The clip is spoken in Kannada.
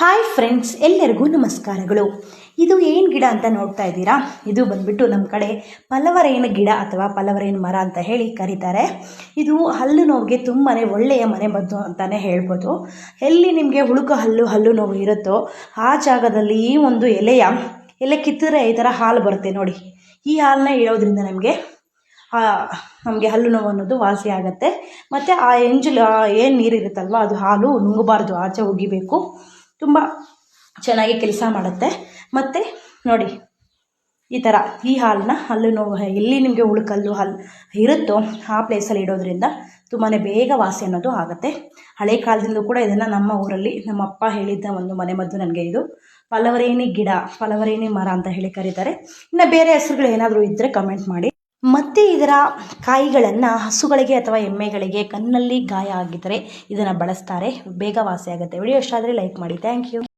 ಹಾಯ್ ಫ್ರೆಂಡ್ಸ್ ಎಲ್ಲರಿಗೂ ನಮಸ್ಕಾರಗಳು. ಇದು ಏನು ಗಿಡ ಅಂತ ನೋಡ್ತಾ ಇದ್ದೀರಾ? ಇದು ಬಂದ್ಬಿಟ್ಟು ನಮ್ಮ ಕಡೆ ಪಲವರೇನು ಗಿಡ ಅಥವಾ ಪಲವರೇನು ಮರ ಅಂತ ಹೇಳಿ ಕರೀತಾರೆ. ಇದು ಹಲ್ಲು ನೋವಿಗೆ ತುಂಬಾ ಒಳ್ಳೆಯ ಮನೆ ಮದ್ದು ಅಂತಲೇ ಹೇಳ್ಬೋದು. ಎಲ್ಲಿ ನಿಮಗೆ ಹುಳುಕು ಹಲ್ಲು ಹಲ್ಲು ನೋವು ಇರುತ್ತೋ ಆ ಜಾಗದಲ್ಲಿ ಈ ಒಂದು ಎಲೆಯ, ಎಲೆ ಕಿತ್ತರೆ ಈ ಥರ ಹಾಲು ಬರುತ್ತೆ ನೋಡಿ. ಈ ಹಾಲನ್ನ ಇಡೋದ್ರಿಂದ ನಮಗೆ ನಮಗೆ ಹಲ್ಲು ನೋವು ಅನ್ನೋದು ವಾಸಿ ಆಗುತ್ತೆ. ಮತ್ತು ಆ ಎಂಜಲು ಏನು ನೀರಿರುತ್ತಲ್ವ ಅದು ಹಾಲು ನುಂಗಬಾರ್ದು, ಆಚೆ ಒಗಿಬೇಕು ತುಂಬ ಚೆನ್ನಾಗಿ ಕೆಲಸ ಮಾಡುತ್ತೆ. ಮತ್ತು ನೋಡಿ, ಈ ಥರ ಈ ಹಾಲನ್ನ ಹಲ್ಲು ನೋವು, ಎಲ್ಲಿ ನಿಮಗೆ ಉಳುಕಲ್ಲು ಹಲ್ಲು ಇರುತ್ತೋ ಆ ಪ್ಲೇಸಲ್ಲಿ ಇಡೋದ್ರಿಂದ ತುಂಬಾ ಬೇಗ ವಾಸಿ ಅನ್ನೋದು ಆಗುತ್ತೆ. ಹಳೆ ಕಾಲದಿಂದಲೂ ಕೂಡ ಇದನ್ನು ನಮ್ಮ ಊರಲ್ಲಿ ನಮ್ಮ ಅಪ್ಪ ಹೇಳಿದ್ದ ಒಂದು ಮನೆಮದ್ದು ನನಗೆ ಇದು. ಫಲವರೇಣಿ ಗಿಡ ಫಲವರೇಣಿ ಮರ ಅಂತ ಹೇಳಿ ಕರೀತಾರೆ. ಇನ್ನು ಬೇರೆ ಹೆಸರುಗಳು ಏನಾದರೂ ಇದ್ದರೆ ಕಮೆಂಟ್ ಮಾಡಿ. ಮತ್ತು ಇದರ ಕಾಯಿಗಳನ್ನು ಹಸುಗಳಿಗೆ ಅಥವಾ ಎಮ್ಮೆಗಳಿಗೆ ಕಣ್ಣಲ್ಲಿ ಗಾಯ ಆಗಿದ್ದರೆ ಇದನ್ನು ಬಳಸ್ತಾರೆ. ಬೇಗ ವಾಸಿ ಆಗುತ್ತೆ ವಿಡಿಯೋ ಇಷ್ಟ ಆದರೆ ಲೈಕ್ ಮಾಡಿ. Thank you